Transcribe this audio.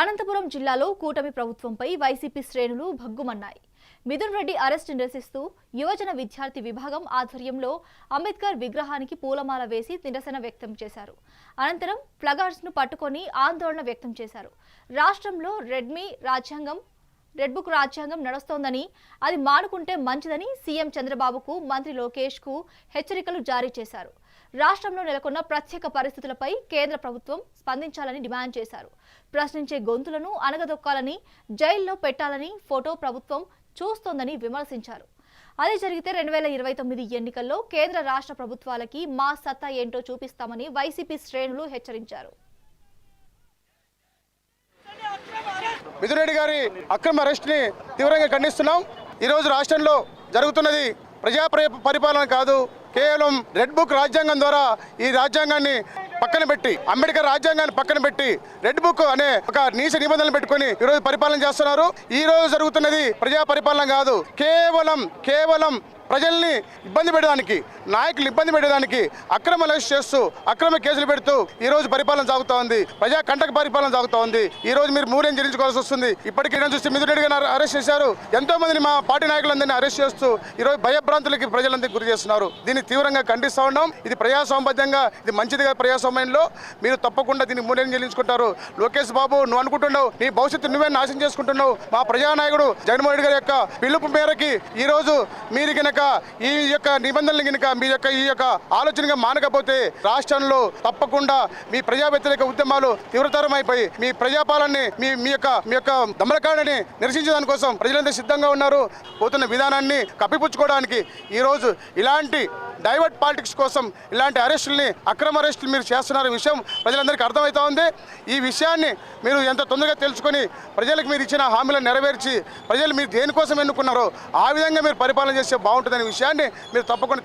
అనంతపురం జిల్లాలో కూటమి ప్రభుత్వంపై వైసీపీ శ్రేణులు భగ్గుమన్నాయి. మిథున్ రెడ్డి అరెస్ట్ నిరసిస్తూ యువజన విద్యార్థి విభాగం ఆధ్వర్యంలో అంబేద్కర్ విగ్రహానికి పూలమాల వేసి నిరసన వ్యక్తం చేశారు. అనంతరం ప్లగార్డ్స్ను పట్టుకొని ఆందోళన వ్యక్తం చేశారు. రాష్ట్రంలో రెడ్మీ రాజ్యాంగం రెడ్ బుక్ రాజ్యాంగం నడుస్తోందని అది మానుకుంటే మంచిదని సీఎం చంద్రబాబుకు మంత్రి లోకేష్కు హెచ్చరికలు జారీ చేశారు. రాష్ట్రంలో నెలకొన్న ప్రత్యేక పరిస్థితులపై కేంద్ర ప్రభుత్వం స్పందించాలని డిమాండ్ చేశారు. ప్రశ్నించే గొంతులను అనగదొక్కాలని జైల్లో పెట్టాలని ఫోటో ప్రభుత్వం చూస్తోందని విమర్శించారు. అదే జరిగితే రెండు వేల ఇరవై తొమ్మిది ఎన్నికల్లో కేంద్ర రాష్ట్ర ప్రభుత్వాలకి మా సత్తా ఏంటో చూపిస్తామని వైసీపీ శ్రేణులు హెచ్చరించారు. మిథురెడ్డి గారి అక్రమ అరెస్ట్ని తీవ్రంగా ఖండిస్తున్నాం. ఈరోజు రాష్ట్రంలో జరుగుతున్నది ప్రజా పరిపాలన కాదు కేవలం రెడ్ బుక్ రాజ్యాంగం ద్వారా ఈ రాజ్యాంగాన్ని పక్కన పెట్టి అంబేద్కర్ రాజ్యాంగాన్ని పక్కన పెట్టి రెడ్ బుక్ అనే ఒక నీచ నిబంధనలు పెట్టుకొని ఈరోజు పరిపాలన చేస్తున్నారు. ఈ రోజు జరుగుతున్నది ప్రజా పరిపాలన కాదు కేవలం కేవలం ప్రజల్ని ఇబ్బంది పెట్టడానికి నాయకులు ఇబ్బంది పెట్టడానికి అక్రమ అరెస్ట్ చేస్తూ అక్రమ కేసులు పెడుతూ ఈ రోజు పరిపాలన సాగుతూ ఉంది. ప్రజా కంటక పరిపాలన సాగుతూ ఉంది. ఈ రోజు మీరు మూడేం చెల్లించుకోవాల్సి వస్తుంది. ఇప్పటికీ నేను చూస్తే మిథున్ అరెస్ట్ చేశారు. ఎంతో మందిని మా పార్టీ నాయకులందరినీ అరెస్ట్ చేస్తూ ఈ రోజు భయభ్రాంతులకి ప్రజలందరికీ గురి చేస్తున్నారు. దీన్ని తీవ్రంగా ఖండిస్తూ ఉన్నాం. ఇది ప్రజాస్వామ్యబద్ధంగా ఇది మంచిదిగా ప్రజాస్వామ్యంలో. మీరు తప్పకుండా దీన్ని మూడేం చెల్లించుకుంటారు లోకేష్ బాబు నువ్వు అనుకుంటున్నావు. నీ భవిష్యత్తు నువ్వే నాశనం చేసుకుంటున్నావు. మా ప్రజానాయకుడు జగన్మోహన్ రెడ్డి గారి యొక్క పిలుపు మేరకి ఈ రోజు మీరు కనుక ఈ యొక్క నిబంధనలు కనుక మీ యొక్క ఈ యొక్క ఆలోచనగా మానకపోతే రాష్ట్రంలో తప్పకుండా మీ ప్రజా వ్యతిరేక ఉద్యమాలు తీవ్రతరమైపోయి మీ ప్రజాపాలనని మీ మీ యొక్క మీ యొక్క దమలకాండని నిరసించడానికి కోసం ప్రజలందరూ సిద్ధంగా ఉన్నారు. పోతున్న విధానాన్ని కప్పిపుచ్చుకోవడానికి ఈరోజు ఇలాంటి డైవర్ట్ పాలిటిక్స్ కోసం ఇలాంటి అరెస్టుల్ని అక్రమ అరెస్టులు మీరు చేస్తున్నారు విషయం ప్రజలందరికీ అర్థమవుతా ఉంది. ఈ విషయాన్ని మీరు ఎంత తొందరగా తెలుసుకొని ప్రజలకు మీరు ఇచ్చిన హామీలను నెరవేర్చి ప్రజలు మీరు దేనికోసం ఎన్నుకున్నారో ఆ విధంగా మీరు పరిపాలన చేస్తే బాగుంటుంది. బాగుంటుందనే విషయాన్ని మీరు తప్పకుండా